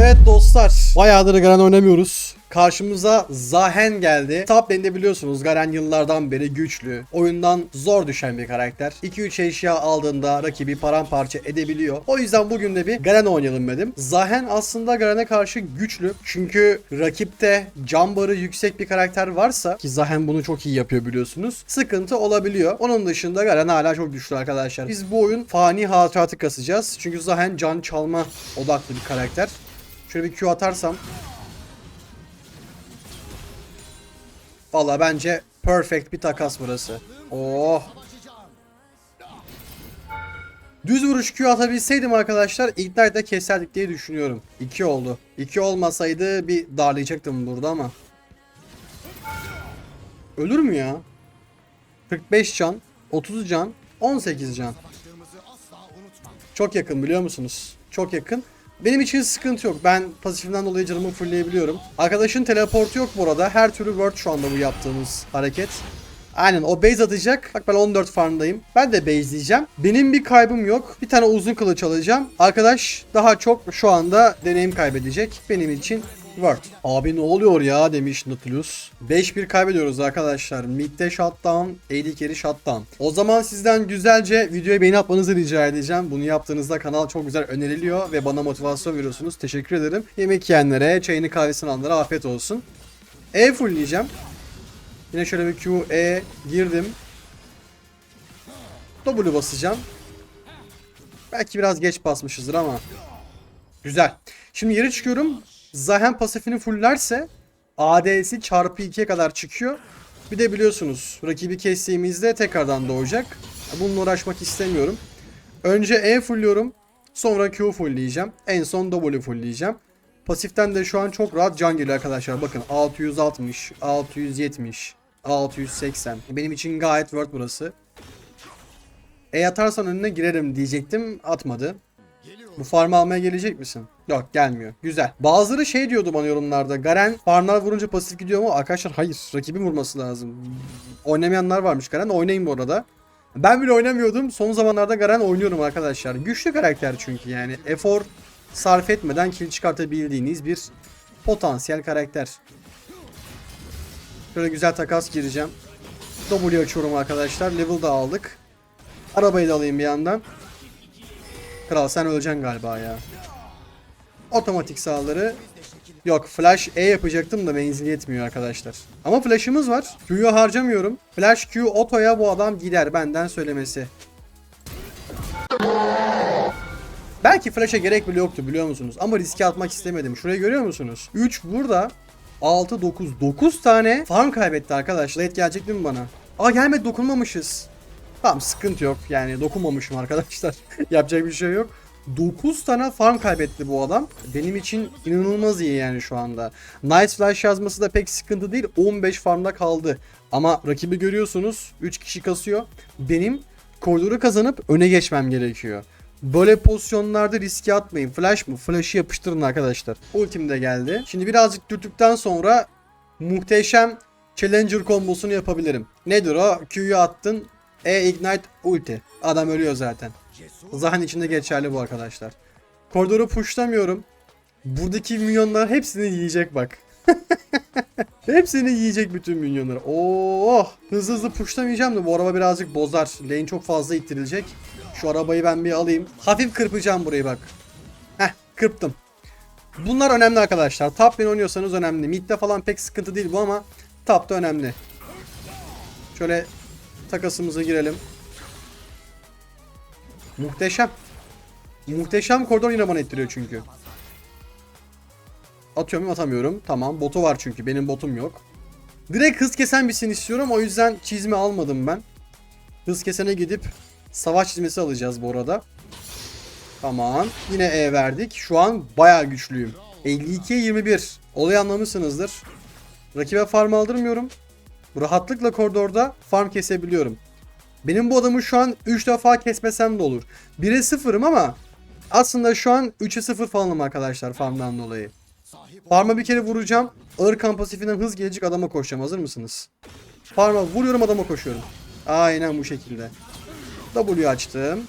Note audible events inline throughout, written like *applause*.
Evet dostlar, bayağıdır Garen oynamıyoruz. Karşımıza Zahen geldi. Top lane'de biliyorsunuz Garen yıllardan beri güçlü. Oyundan zor düşen bir karakter. 2-3 eşya aldığında rakibi paramparça edebiliyor. O yüzden bugün de bir Garen oynayalım dedim. Zahen aslında Garen'e karşı güçlü. Çünkü rakipte can barı yüksek bir karakter varsa ki Zahen bunu çok iyi yapıyor biliyorsunuz. Sıkıntı olabiliyor. Onun dışında Garen hala çok güçlü arkadaşlar. Biz bu oyun fani hatıratı kasacağız. Çünkü Zahen can çalma odaklı bir karakter. Şöyle bir Q atarsam Valla bence perfect bir takas burası. Oh. Düz vuruş Q atabilseydim arkadaşlar Ignite'de keserdik diye düşünüyorum. 2 oldu. 2 olmasaydı bir darlayacaktım burada ama. Ölür mü ya? 45 can, 30 can, 18 can. Çok yakın biliyor musunuz? Çok yakın. Benim için sıkıntı yok. Ben pasifimden dolayı canımı fullleyebiliyorum. Arkadaşın teleportu yok bu arada. Her türlü word şu anda bu yaptığımız hareket. Aynen o base atacak. Bak ben 14 farmdayım. Ben de base diyeceğim. Benim bir kaybım yok. Bir tane uzun kılıç alacağım. Arkadaş daha çok şu anda deneyim kaybedecek. Benim için word. Abi ne oluyor ya demiş Nautilus. 5-1 kaybediyoruz arkadaşlar. Mid'de shutdown, AD carry shutdown. O zaman sizden güzelce videoya beğeni atmanızı rica edeceğim. Bunu yaptığınızda kanal çok güzel öneriliyor ve bana motivasyon veriyorsunuz. Teşekkür ederim. Yemek yiyenlere, çayını kahvesini alanlara afiyet olsun. E fullleyeceğim. Yine şöyle bir Q, E girdim. W basacağım. Belki biraz geç basmışızdır ama. Güzel. Şimdi yere çıkıyorum. Zahen pasifini fullerse AD'si çarpı 2'ye kadar çıkıyor. Bir de biliyorsunuz rakibi kestiğimizde tekrardan doğacak. Bununla uğraşmak istemiyorum. Önce E fullliyorum. Sonra Q fullleyeceğim. En son W fullleyeceğim. Pasiften de şu an çok rahat can geliyor arkadaşlar. Bakın 660, 670, 680. Benim için gayet worth burası. E atarsan önüne girerim diyecektim. Atmadı. Bu farmı almaya gelecek misin? Yok gelmiyor. Güzel. Bazıları şey diyordu bana yorumlarda. Garen farmlar vurunca pasif gidiyor mu? Arkadaşlar hayır. Rakibin vurması lazım. Oynamayanlar varmış Garen. Oynayın bu arada. Ben bile oynamıyordum. Son zamanlarda Garen oynuyorum arkadaşlar. Güçlü karakter çünkü yani. Efor sarf etmeden kill çıkartabildiğiniz bir potansiyel karakter. Şöyle güzel takas gireceğim. W açıyorum arkadaşlar. Level da aldık. Arabayı da alayım bir yandan. Kral sen öleceksin galiba ya. Otomatik sağları. Yok flash E yapacaktım da menzil yetmiyor arkadaşlar. Ama flash'ımız var. Q'yu harcamıyorum. Flash Q otoya bu adam gider benden söylemesi. Belki flash'a gerek bile yoktu biliyor musunuz? Ama riske atmak istemedim. Şurayı görüyor musunuz? 3 burada. 6, 9. 9 tane farm kaybetti arkadaşlar. Late gelecek değil mi bana? Aa gelmedi dokunmamışız. Tamam sıkıntı yok. Yani dokunmamışım arkadaşlar. *laughs* Yapacak bir şey yok. 9 tane farm kaybetti bu adam. Benim için inanılmaz iyi yani şu anda. Night Flash yazması da pek sıkıntı değil. 15 farmda kaldı. Ama rakibi görüyorsunuz. 3 kişi kasıyor. Benim koridoru kazanıp öne geçmem gerekiyor. Böyle pozisyonlarda riske atmayın. Flash mı? Flash'ı yapıştırın arkadaşlar. Ultim de geldi. Şimdi birazcık dürttükten sonra muhteşem Challenger kombosunu yapabilirim. Nedir o? Q'yu attın. E ignite ulti. Adam ölüyor zaten. Zahen içinde geçerli bu arkadaşlar. Koridoru pushlamıyorum. Buradaki minyonlar hepsini yiyecek bak. *laughs* hepsini yiyecek bütün minyonları. Oh! Hızlı hızlı pushlamayacağım da bu araba birazcık bozar. Lane çok fazla ittirilecek. Şu arabayı ben bir alayım. Hafif kırpacağım burayı bak. Heh kırptım. Bunlar önemli arkadaşlar. Top lane oynuyorsanız önemli. Mid'de falan pek sıkıntı değil bu ama top'ta önemli. Şöyle takasımıza girelim. Muhteşem. Muhteşem koridor yine bana ettiriyor çünkü. Atıyor muyum atamıyorum. Tamam botu var çünkü benim botum yok. Direkt hız kesen bir sin istiyorum o yüzden çizme almadım ben. Hız kesene gidip savaş çizmesi alacağız bu arada. Tamam. Yine E verdik. Şu an bayağı güçlüyüm. 52'ye 21. Olayı anlamışsınızdır. Rakibe farm aldırmıyorum. Rahatlıkla koridorda farm kesebiliyorum. Benim bu adamı şu an 3 defa kesmesem de olur. 1'e 0'ım ama aslında şu an 3'e 0 falanım arkadaşlar farmdan dolayı. Farm'a bir kere vuracağım. Ağır kan pasifinden hız gelecek adama koşacağım. Hazır mısınız? Farm'a vuruyorum adama koşuyorum. Aynen bu şekilde. W açtım.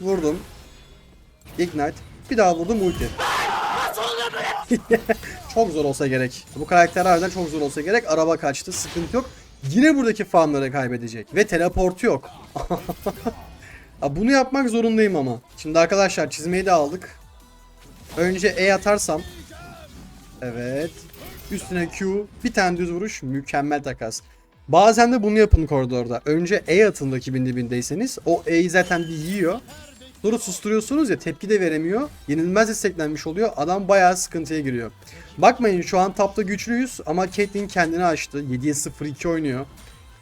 Vurdum. Ignite. Bir daha vurdum ulti. *laughs* çok zor olsa gerek. Bu karakter harbiden çok zor olsa gerek. Araba kaçtı. Sıkıntı yok. Yine buradaki farmları kaybedecek. Ve teleportu yok. *laughs* Bunu yapmak zorundayım ama. Şimdi arkadaşlar çizmeyi de aldık. Önce E atarsam. Evet. Üstüne Q. Bir tane düz vuruş. Mükemmel takas. Bazen de bunu yapın koridorda. Önce E atın rakibin dibindeyseniz. O E'yi zaten bir yiyor. Sonra susturuyorsunuz ya tepki de veremiyor. Yenilmez desteklenmiş oluyor. Adam bayağı sıkıntıya giriyor. Bakmayın şu an tapta güçlüyüz ama Caitlyn kendini açtı. 7'ye 0-2 oynuyor.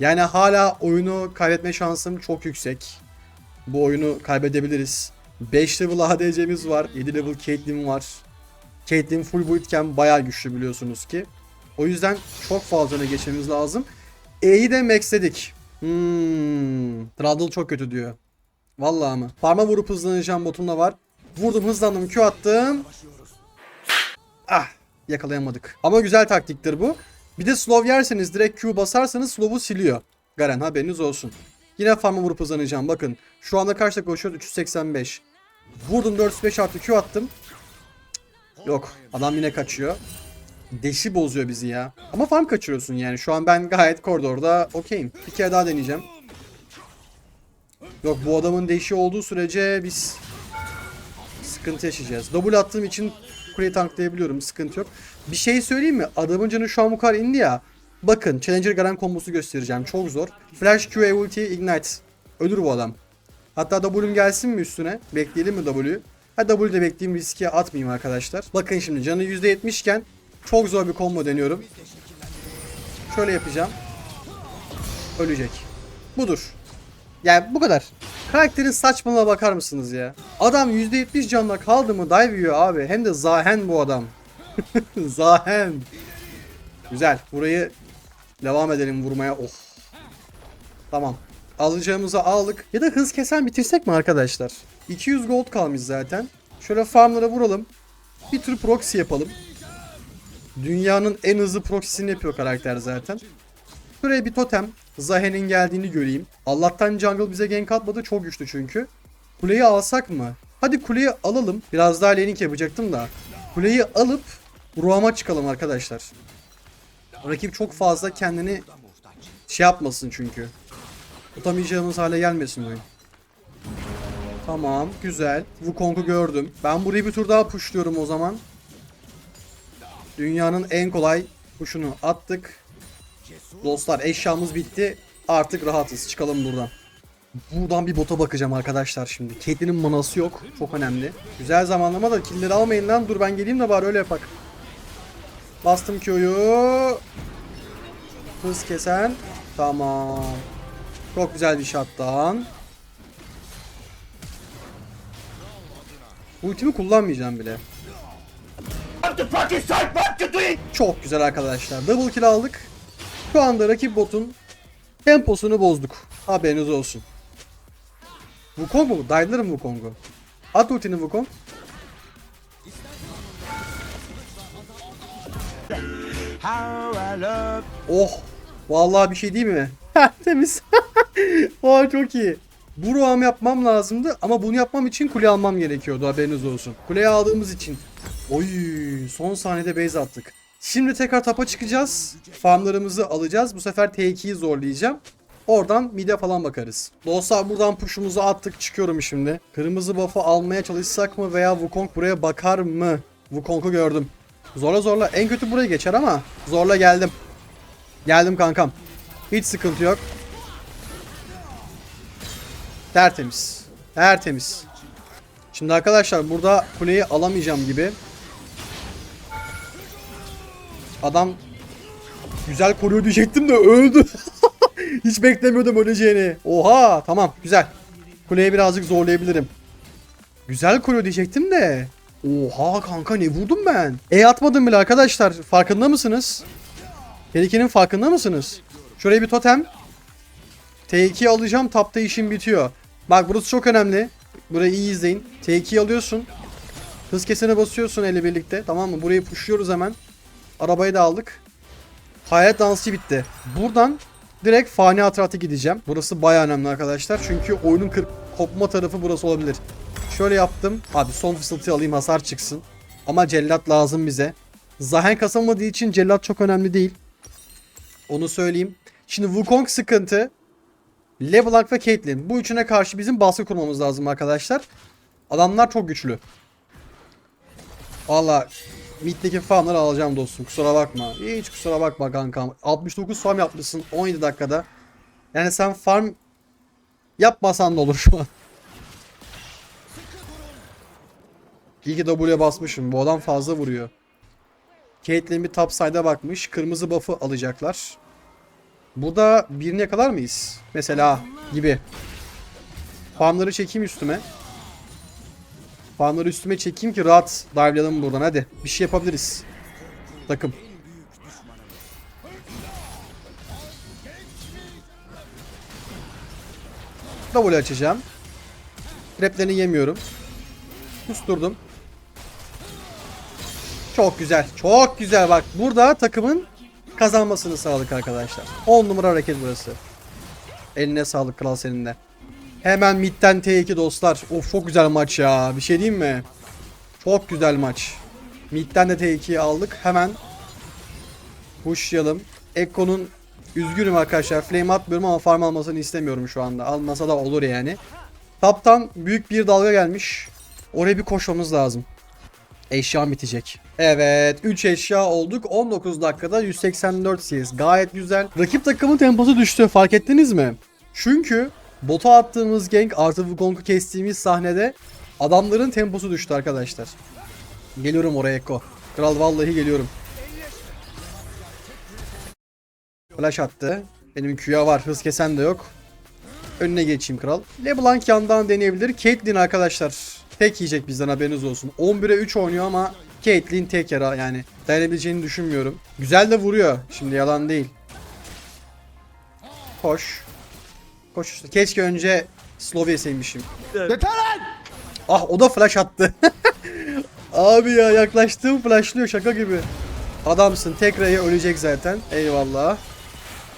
Yani hala oyunu kaybetme şansım çok yüksek. Bu oyunu kaybedebiliriz. 5 level ADC'miz var. 7 level Caitlyn var. Caitlyn full buildken bayağı güçlü biliyorsunuz ki. O yüzden çok fazla öne geçmemiz lazım. E'yi de maxledik. Hmm. Trundle çok kötü diyor. Vallahi mı? Parma vurup hızlanacağım botumda var. Vurdum hızlandım Q attım. Ah yakalayamadık. Ama güzel taktiktir bu. Bir de slow yerseniz direkt Q basarsanız slow'u siliyor. Garen haberiniz olsun. Yine farma vurup hızlanacağım. Bakın şu anda kaç dakika koşuyoruz? 385. Vurdum 405 artı Q attım. Yok adam yine kaçıyor. Deşi bozuyor bizi ya. Ama farm kaçırıyorsun yani. Şu an ben gayet koridorda okeyim. Bir kere daha deneyeceğim. Yok bu adamın deşi olduğu sürece biz sıkıntı yaşayacağız. Double attığım için kuleyi tanklayabiliyorum. Sıkıntı yok. Bir şey söyleyeyim mi? Adamın canı şu an bu kadar indi ya. Bakın Challenger Garen kombosu göstereceğim. Çok zor. Flash Q ulti Ignite. Ölür bu adam. Hatta W'm gelsin mi üstüne? Bekleyelim mi W'yu? Ha W'de bekleyeyim riske atmayayım arkadaşlar. Bakın şimdi canı %70 iken çok zor bir combo deniyorum. Şöyle yapacağım. Ölecek. Budur. Yani bu kadar. Karakterin saçmalığına bakar mısınız ya? Adam %70 canla kaldı mı dive yiyor abi. Hem de zahen bu adam. *laughs* zahen. Güzel. Burayı devam edelim vurmaya. Oh. Tamam. Alacağımızı aldık. Ya da hız kesen bitirsek mi arkadaşlar? 200 gold kalmış zaten. Şöyle farmlara vuralım. Bir tür proxy yapalım. Dünyanın en hızlı proxy'sini yapıyor karakter zaten. Şuraya bir totem. Zahen'in geldiğini göreyim. Allah'tan jungle bize gank atmadı. Çok güçlü çünkü. Kuleyi alsak mı? Hadi kuleyi alalım. Biraz daha laning yapacaktım da. Kuleyi alıp Ruham'a çıkalım arkadaşlar. Rakip çok fazla kendini şey yapmasın çünkü. Tutamayacağımız hale gelmesin oyun. Tamam güzel. Wukong'u gördüm. Ben burayı bir tur daha pushluyorum o zaman. Dünyanın en kolay push'unu attık. Dostlar eşyamız bitti. Artık rahatız. Çıkalım buradan. Buradan bir bota bakacağım arkadaşlar şimdi. Caitlyn'in manası yok. Çok önemli. Güzel zamanlama da killleri almayın lan. Dur ben geleyim de bari öyle yapak. Bastım Q'yu. Hız kesen. Tamam. Çok güzel bir shotdown. Ultimi kullanmayacağım bile. Çok güzel arkadaşlar. Double kill aldık. Şu anda rakip botun temposunu bozduk. Haberiniz olsun. Wukong mu? Dive'larım Wukong'u. At ultini Wukong. Oh. Vallahi bir şey değil mi? *laughs* Temiz. *laughs* Aa çok iyi. Bu ruham yapmam lazımdı ama bunu yapmam için kule almam gerekiyordu haberiniz olsun. Kuleyi aldığımız için. Oy son saniyede base attık. Şimdi tekrar tapa çıkacağız. Farmlarımızı alacağız. Bu sefer T2'yi zorlayacağım. Oradan mide falan bakarız. Dostlar buradan push'umuzu attık. Çıkıyorum şimdi. Kırmızı buff'ı almaya çalışsak mı veya Wukong buraya bakar mı? Wukong'u gördüm. Zorla zorla. En kötü buraya geçer ama zorla geldim. Geldim kankam. Hiç sıkıntı yok. Tertemiz. Tertemiz. Şimdi arkadaşlar burada kuleyi alamayacağım gibi. Adam güzel koruyor diyecektim de öldü. *laughs* Hiç beklemiyordum öleceğini. Oha tamam güzel. Kuleye birazcık zorlayabilirim. Güzel koruyor diyecektim de. Oha kanka ne vurdum ben? E atmadım bile arkadaşlar. Farkında mısınız? Tehlikenin farkında mısınız? Şuraya bir totem. T2 alacağım. Tapta işim bitiyor. Bak burası çok önemli. Burayı iyi izleyin. T2 alıyorsun. Hız kesene basıyorsun ele birlikte. Tamam mı? Burayı pushluyoruz hemen. Arabayı da aldık. Hayalet dansı bitti. Buradan direkt fani hatırata gideceğim. Burası baya önemli arkadaşlar. Çünkü oyunun kır kopma tarafı burası olabilir. Şöyle yaptım. Abi son fısıltıyı alayım hasar çıksın. Ama cellat lazım bize. Zahen kasamadığı için cellat çok önemli değil. Onu söyleyeyim. Şimdi Wukong sıkıntı. LeBlanc ve Caitlyn. Bu üçüne karşı bizim baskı kurmamız lazım arkadaşlar. Adamlar çok güçlü. Valla Mid'deki farmları alacağım dostum. Kusura bakma. Hiç kusura bakma kankam. 69 farm yapmışsın 17 dakikada. Yani sen farm yapmasan da olur şu an. İyi ki W'ye basmışım. Bu adam fazla vuruyor. Caitlyn bir top side'a bakmış. Kırmızı buff'ı alacaklar. Burada birini yakalar mıyız? Mesela gibi. Farmları çekeyim üstüme. Farmları üstüme çekeyim ki rahat dive'layalım buradan hadi. Bir şey yapabiliriz. Takım. W açacağım. Traplerini yemiyorum. Kusturdum. Çok güzel. Çok güzel bak. Burada takımın kazanmasını sağladık arkadaşlar. 10 numara hareket burası. Eline sağlık kral senin de. Hemen midden T2 dostlar. Of çok güzel maç ya. Bir şey diyeyim mi? Çok güzel maç. Midden de T2'yi aldık. Hemen pushlayalım. Ekko'nun üzgünüm arkadaşlar. Flame atmıyorum ama farm almasını istemiyorum şu anda. Almasa da olur yani. Taptan büyük bir dalga gelmiş. Oraya bir koşmamız lazım. Eşya bitecek. Evet 3 eşya olduk. 19 dakikada 184 CS. Gayet güzel. Rakip takımın temposu düştü. Fark ettiniz mi? Çünkü bota attığımız gank artı Wukong'u kestiğimiz sahnede adamların temposu düştü arkadaşlar. Geliyorum oraya Ekko. Kral vallahi geliyorum. Flash attı. Benim Q'ya var. Hız kesen de yok. Önüne geçeyim kral. LeBlanc yandan deneyebilir. Caitlyn arkadaşlar tek yiyecek bizden haberiniz olsun. 11'e 3 oynuyor ama Caitlyn tek yara yani. Dayanabileceğini düşünmüyorum. Güzel de vuruyor. Şimdi yalan değil. Koş. Koş işte. Keşke önce slow yeseymişim. Ah o da flash attı. *laughs* Abi ya yaklaştığım flashlıyor şaka gibi. Adamsın tek R'ye ölecek zaten. Eyvallah.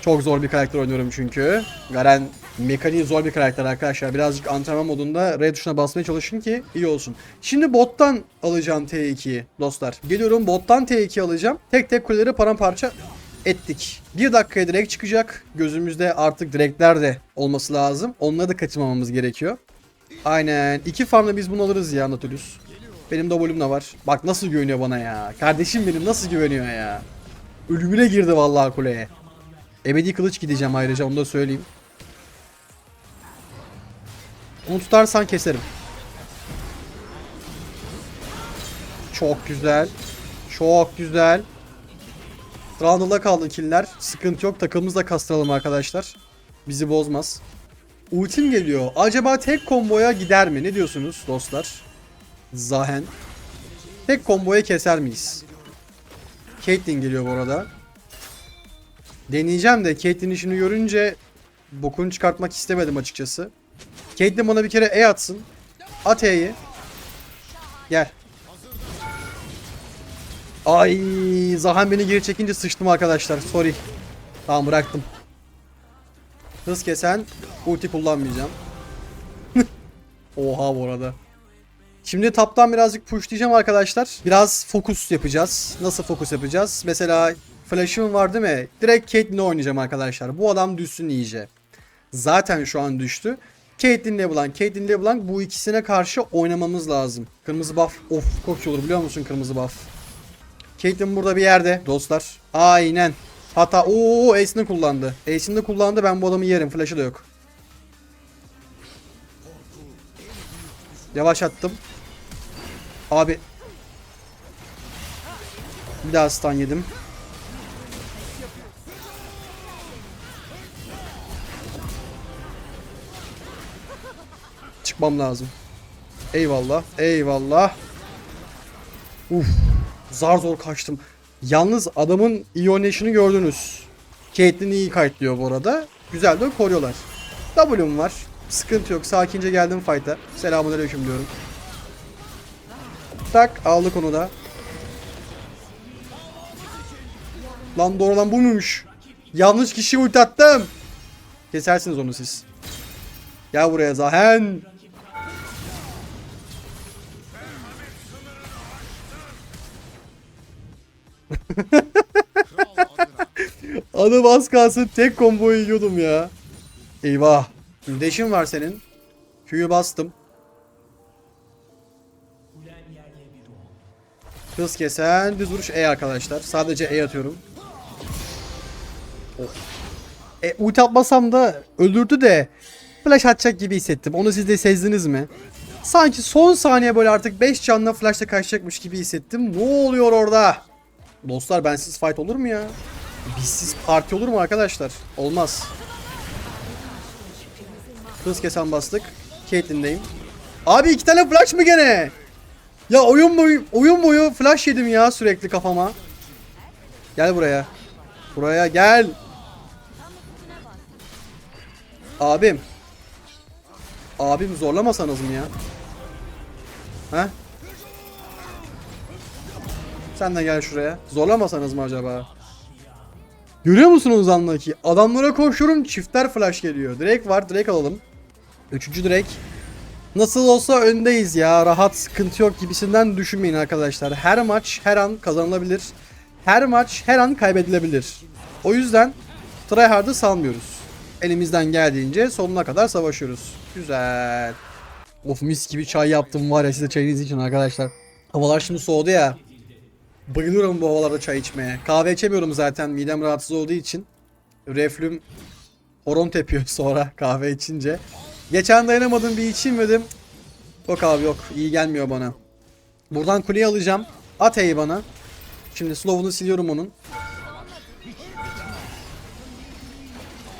Çok zor bir karakter oynuyorum çünkü. Garen mekaniği zor bir karakter arkadaşlar. Birazcık antrenman modunda R tuşuna basmaya çalışın ki iyi olsun. Şimdi bottan alacağım T2'yi dostlar. Geliyorum bottan T2 alacağım. Tek tek kuleleri paramparça ettik. Bir dakikaya direkt çıkacak. Gözümüzde artık direkler de olması lazım. Onları da kaçırmamamız gerekiyor. Aynen. İki farmla biz bunu alırız ya Nautilus. Benim W'm de var. Bak nasıl güveniyor bana ya. Kardeşim benim nasıl güveniyor ya. Ölümüne girdi vallahi kuleye. Ebedi kılıç gideceğim ayrıca onu da söyleyeyim. Onu tutarsan keserim. Çok güzel. Çok güzel. Randall'a kaldı killer. Sıkıntı yok. Takımımızla kastıralım arkadaşlar. Bizi bozmaz. Ultim geliyor. Acaba tek komboya gider mi? Ne diyorsunuz dostlar? Zahen. Tek komboya keser miyiz? Caitlyn geliyor bu arada. Deneyeceğim de Caitlyn işini görünce bokunu çıkartmak istemedim açıkçası. Caitlyn bana bir kere E atsın. At E'yi. Gel. Ay Zahan beni geri çekince sıçtım arkadaşlar. Sorry. Tamam bıraktım. Hız kesen ulti kullanmayacağım. *laughs* Oha bu arada. Şimdi taptan birazcık pushlayacağım arkadaşlar. Biraz fokus yapacağız. Nasıl fokus yapacağız? Mesela flash'ım var değil mi? Direkt Caitlyn'le oynayacağım arkadaşlar. Bu adam düşsün iyice. Zaten şu an düştü. Caitlyn LeBlanc, Caitlyn LeBlanc bu ikisine karşı oynamamız lazım. Kırmızı buff. Of çok olur biliyor musun kırmızı buff? Caitlyn burada bir yerde dostlar. Aynen. Hatta ooo Ace'ini kullandı. Ace'ini kullandı ben bu adamı yerim. Flash'ı da yok. Yavaş attım. Abi. Bir daha stun yedim. Çıkmam lazım. Eyvallah. Eyvallah. Uf. Zar zor kaçtım. Yalnız adamın iyi oynayışını gördünüz. Caitlyn iyi kayıtlıyor bu arada. Güzel de koruyorlar. W'm var. Sıkıntı yok. Sakince geldim fight'a. Selamünaleyküm diyorum. Tak aldık onu da. Lan doğru lan bu muymuş? Yanlış kişi ulti attım. Kesersiniz onu siz. Gel buraya Zahen. *laughs* Adım az kalsın tek komboyu yiyordum ya. Eyvah. Deşin var senin. Q'yu bastım. Hız kesen düz vuruş E arkadaşlar. Sadece E atıyorum. Oh. E, ulti atmasam da öldürdü de flash atacak gibi hissettim. Onu siz de sezdiniz mi? Sanki son saniye böyle artık 5 canla flashla kaçacakmış gibi hissettim. Ne oluyor orada? Dostlar bensiz fight olur mu ya? Bizsiz parti olur mu arkadaşlar? Olmaz. Hız kesen bastık. Caitlyn'deyim. Abi iki tane flash mı gene? Ya oyun boyu oyun boyu flash yedim ya sürekli kafama. Gel buraya. Buraya gel. Abim. Abim zorlamasanız mı ya? He? Sen de gel şuraya. Zorlamasanız mı acaba? Görüyor musunuz andaki? Adamlara koşuyorum çiftler flash geliyor. Drake var Drake alalım. Üçüncü Drake. Nasıl olsa öndeyiz ya. Rahat sıkıntı yok gibisinden düşünmeyin arkadaşlar. Her maç her an kazanılabilir. Her maç her an kaybedilebilir. O yüzden tryhard'ı salmıyoruz. Elimizden geldiğince sonuna kadar savaşıyoruz. Güzel. Of mis gibi çay yaptım var ya size çayınız için arkadaşlar. Havalar şimdi soğudu ya. Bayılıyorum bu havalarda çay içmeye. Kahve içemiyorum zaten midem rahatsız olduğu için. Reflüm horon tepiyor *laughs* sonra kahve içince. Geçen dayanamadım bir içeyim dedim. Yok abi yok iyi gelmiyor bana. Buradan kuleyi alacağım. At bana. Şimdi slow'unu siliyorum onun.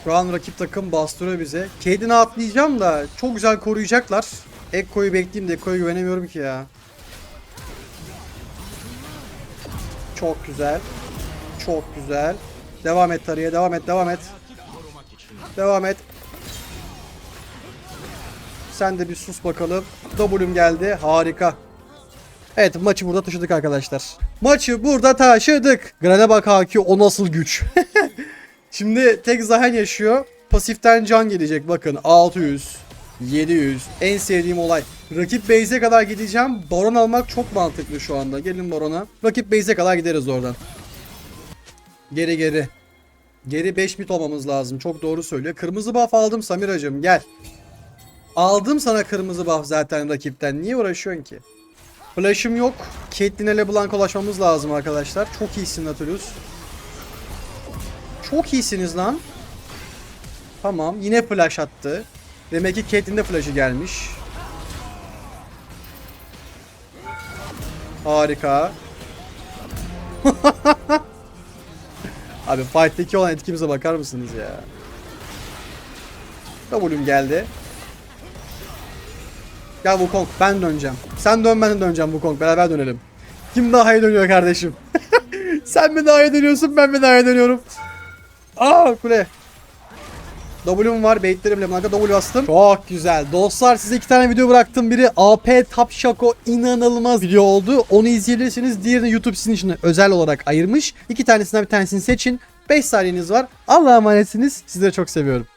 Şu an rakip takım bastırıyor bize. Caden'e atlayacağım da çok güzel koruyacaklar. Ekko'yu bekleyeyim de Ekko'ya güvenemiyorum ki ya. Çok güzel. Çok güzel. Devam et tarıya devam et devam et. Devam et. Sen de bir sus bakalım. W'm geldi. Harika. Evet maçı burada taşıdık arkadaşlar. Maçı burada taşıdık. Grane bak Haki o nasıl güç. *laughs* Şimdi tek Zahen yaşıyor. Pasiften can gelecek bakın 600 700 en sevdiğim olay. Rakip base'e kadar gideceğim. Baron almak çok mantıklı şu anda. Gelin Baron'a. Rakip base'e kadar gideriz oradan. Geri geri. Geri 5 bit olmamız lazım. Çok doğru söylüyor. Kırmızı buff aldım Samiracım gel. Aldım sana kırmızı buff zaten rakipten. Niye uğraşıyorsun ki? Flash'ım yok. Caitlyn'e LeBlanc ulaşmamız lazım arkadaşlar. Çok iyisin Nautilus. Çok iyisiniz lan. Tamam. Yine flash attı. Demek ki Caitlyn'de flash'ı gelmiş. Harika. *laughs* Abi fight'teki olan etkimize bakar mısınız ya? W'm geldi. Gel Wukong ben döneceğim. Sen dön ben de döneceğim Wukong beraber dönelim. Kim daha iyi dönüyor kardeşim? *laughs* Sen mi daha iyi dönüyorsun ben mi daha iyi dönüyorum? Aa kule. W'm var baitlerimle blanka W bastım. Çok güzel. Dostlar size iki tane video bıraktım. Biri AP Top Shaco inanılmaz video oldu. Onu izleyebilirsiniz. Diğerini YouTube sizin için özel olarak ayırmış. İki tanesinden bir tanesini seçin. 5 saniyeniz var. Allah'a emanetsiniz. Sizleri çok seviyorum.